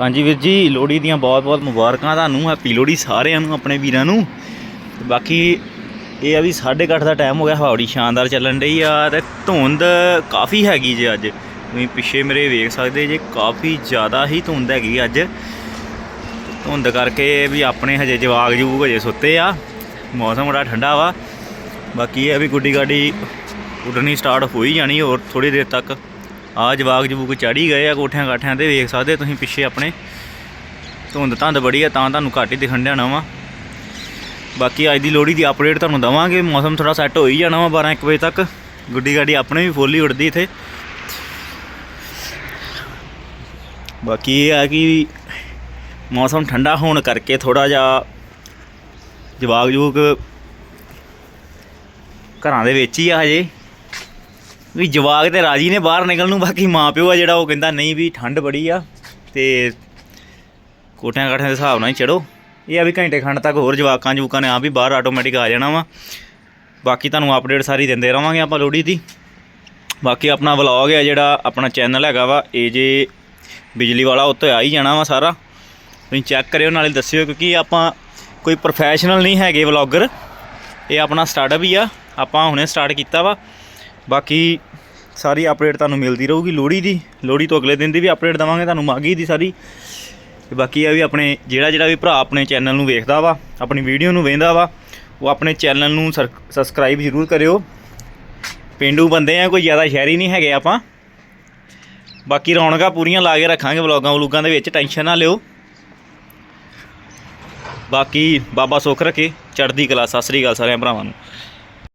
ਹਾਂਜੀ ਵੀਰ ਜੀ, ਲੋਹੜੀ ਦੀਆਂ ਬਹੁਤ-ਬਹੁਤ ਮੁਬਾਰਕਾਂ ਤੁਹਾਨੂੰ, ਹੈਪੀ ਲੋਹੜੀ ਸਾਰਿਆਂ ਨੂੰ, ਆਪਣੇ ਵੀਰਾਂ ਨੂੰ। ਬਾਕੀ ਇਹ ਆ ਵੀ 8:30 ਦਾ ਟਾਈਮ ਹੋ ਗਿਆ, ਹਵਾ ਬੜੀ ਸ਼ਾਨਦਾਰ ਚੱਲਣ ਡਈ ਆ ਤੇ ਧੁੰਦ ਕਾਫੀ ਹੈਗੀ ਜੇ ਅੱਜ। ਤੁਸੀਂ ਪਿੱਛੇ ਮੇਰੇ ਵੇਖ ਸਕਦੇ ਜੇ, ਕਾਫੀ ਜ਼ਿਆਦਾ ਹੀ ਧੁੰਦ ਹੈਗੀ ਅੱਜ। ਧੁੰਦ ਕਰਕੇ ਵੀ ਆਪਣੇ ਹਜੇ ਜਵਾਗ ਜੂਗ ਹਜੇ ਸੁੱਤੇ ਆ, ਮੌਸਮ ਬੜਾ ਠੰਡਾ ਵਾ। ਬਾਕੀ ਇਹ ਆ ਵੀ ਗੁੱਡੀ ਗਾਡੀ ਉੱਡਣੀ ਸਟਾਰਟ ਹੋ ਹੀ ਜਾਣੀ, ਹੋਰ ਥੋੜੀ ਦੇਰ ਤੱਕ। ਆ ਜਵਾਗ ਜਵੂਗ ਚੜੀ ਗਏ ਆ ਕੋਠਿਆਂ ਕਾਠਿਆਂ ਤੇ, ਵੇਖ ਸਕਦੇ ਤੁਸੀਂ ਪਿੱਛੇ ਆਪਣੇ। ਧੁੰਦ ਧੰਦ ਬੜੀ ਆ, ਤਾਂ ਤੁਹਾਨੂੰ ਘੱਟ ਹੀ ਦਿਖਣ ਡਿਆਣਾ ਵਾ ਬਾਕੀ ਅੱਜ ਦੀ ਲੋਹੜੀ ਦੀ ਅਪਡੇਟ ਤੁਹਾਨੂੰ ਦਵਾਂਗੇ। ਮੌਸਮ ਥੋੜਾ ਸੈੱਟ ਹੋ ਹੀ ਜਾਣਾ ਵਾ 12 1 ਵਜੇ ਤੱਕ। ਗੁੱਡੀ ਗਾਡੀ ਆਪਣੇ ਵੀ ਫੁੱਲ ਹੀ ਉੱਡਦੀ ਇੱਥੇ। ਬਾਕੀ ਇਹ ਆ ਕਿ ਮੌਸਮ ਠੰਡਾ ਹੋਣ ਕਰਕੇ ਥੋੜਾ ਜਿਹਾ ਜਵਾਗ ਜੂਗ ਘਰਾਂ ਦੇ ਵਿੱਚ ਹੀ ਆ ਹਜੇ। ਵੀ ਜਵਾਗ ਤੇ ਰਾਜੀ ਨੇ ਬਾਹਰ ਨਿਕਲਣ ਨੂੰ, ਬਾਕੀ ਮਾਂ ਪਿਓ ਆ ਜਿਹੜਾ ਉਹ ਕਹਿੰਦਾ, ਨਹੀਂ ਵੀ ਠੰਡ ਬੜੀ ਆ ਤੇ ਕੋਠਿਆਂ ਕਾਠਿਆਂ ਦੇ ਹਿਸਾਬ ਨਾਲ ਹੀ ਚੜੋ ਇਹ ਆ ਵੀ ਘੰਟੇ ਖੰਡ ਤੱਕ ਹੋਰ ਜਵਾਕਾਂ ਜੂਕਾਂ ਨੇ ਆ ਵੀ ਬਾਹਰ ਆਟੋਮੈਟਿਕ ਆ ਜਾਣਾ ਵਾ। ਬਾਕੀ ਤੁਹਾਨੂੰ ਅਪਡੇਟ ਸਾਰੀ ਦਿੰਦੇ ਰਵਾਂਗੇ ਆਪਾਂ ਲੋਹੜੀ ਦੀ। ਬਾਕੀ ਆਪਣਾ ਵਲੌਗ ਹੈ ਜਿਹੜਾ ਆਪਣਾ ਚੈਨਲ ਹੈਗਾ ਵਾ ਏਜੇ ਬਿਜਲੀ ਵਾਲਾ ਉੱਤੇ ਆ ਹੀ ਜਾਣਾ ਵਾ ਸਾਰਾ। ਤੁਸੀਂ ਚੈੱਕ ਕਰਿਓ, ਨਾਲੇ ਦੱਸਿਓ ਕਿਉਂਕਿ ਆਪਾਂ ਕੋਈ ਪ੍ਰੋਫੈਸ਼ਨਲ ਨਹੀਂ ਹੈਗੇ ਵਲੌਗਰ ਇਹ ਆਪਣਾ ਸਟਾਰਟਅਪ ਹੀ ਆ, ਆਪਾਂ ਹੁਣੇ ਸਟਾਰਟ ਕੀਤਾ ਵਾ। ਬਾਕੀ ਸਾਰੀ ਅਪਡੇਟ ਤੁਹਾਨੂੰ ਮਿਲਦੀ ਰਹੂਗੀ ਲੋਹੜੀ ਦੀ। ਲੋਹੜੀ ਤੋਂ ਅਗਲੇ ਦਿਨ ਦੀ ਵੀ ਅਪਡੇਟ ਦਵਾਂਗੇ, ਤੁਹਾਨੂੰ ਮਾਗੀ ਦੀ ਸਾਰੀ। ਤੇ ਬਾਕੀ ਆ ਵੀ ਆਪਣੇ ਜਿਹੜਾ ਜਿਹੜਾ ਵੀ ਭਰਾ ਆਪਣੇ ਚੈਨਲ ਨੂੰ ਵੇਖਦਾ ਵਾ, ਆਪਣੀ ਵੀਡੀਓ ਨੂੰ ਵੇਖਦਾ ਵਾ, ਉਹ ਆਪਣੇ ਚੈਨਲ ਨੂੰ ਸਬਸਕ੍ਰਾਈਬ ਜ਼ਰੂਰ ਕਰਿਓ। ਪਿੰਡੂ ਬੰਦੇ ਆ, ਕੋਈ ਜ਼ਿਆਦਾ ਸ਼ਹਿਰੀ ਨਹੀਂ ਹੈਗੇ ਆਪਾਂ। ਬਾਕੀ ਰੌਣਕਾਂ ਪੂਰੀਆਂ ਲਾ ਕੇ ਰੱਖਾਂਗੇ ਵਲੌਗਾਂ ਵਲੂਗਾਂ ਦੇ ਵਿੱਚ, ਟੈਨਸ਼ਨ ਨਾ ਲਿਓ। ਬਾਕੀ ਬਾਬਾ ਸੁੱਖ ਰੱਖੇ, ਚੜ੍ਹਦੀ ਕਲਾ, ਸਤਿ ਸ੍ਰੀ ਅਕਾਲ ਸਾਰਿਆਂ ਭਰਾਵਾਂ ਨੂੰ।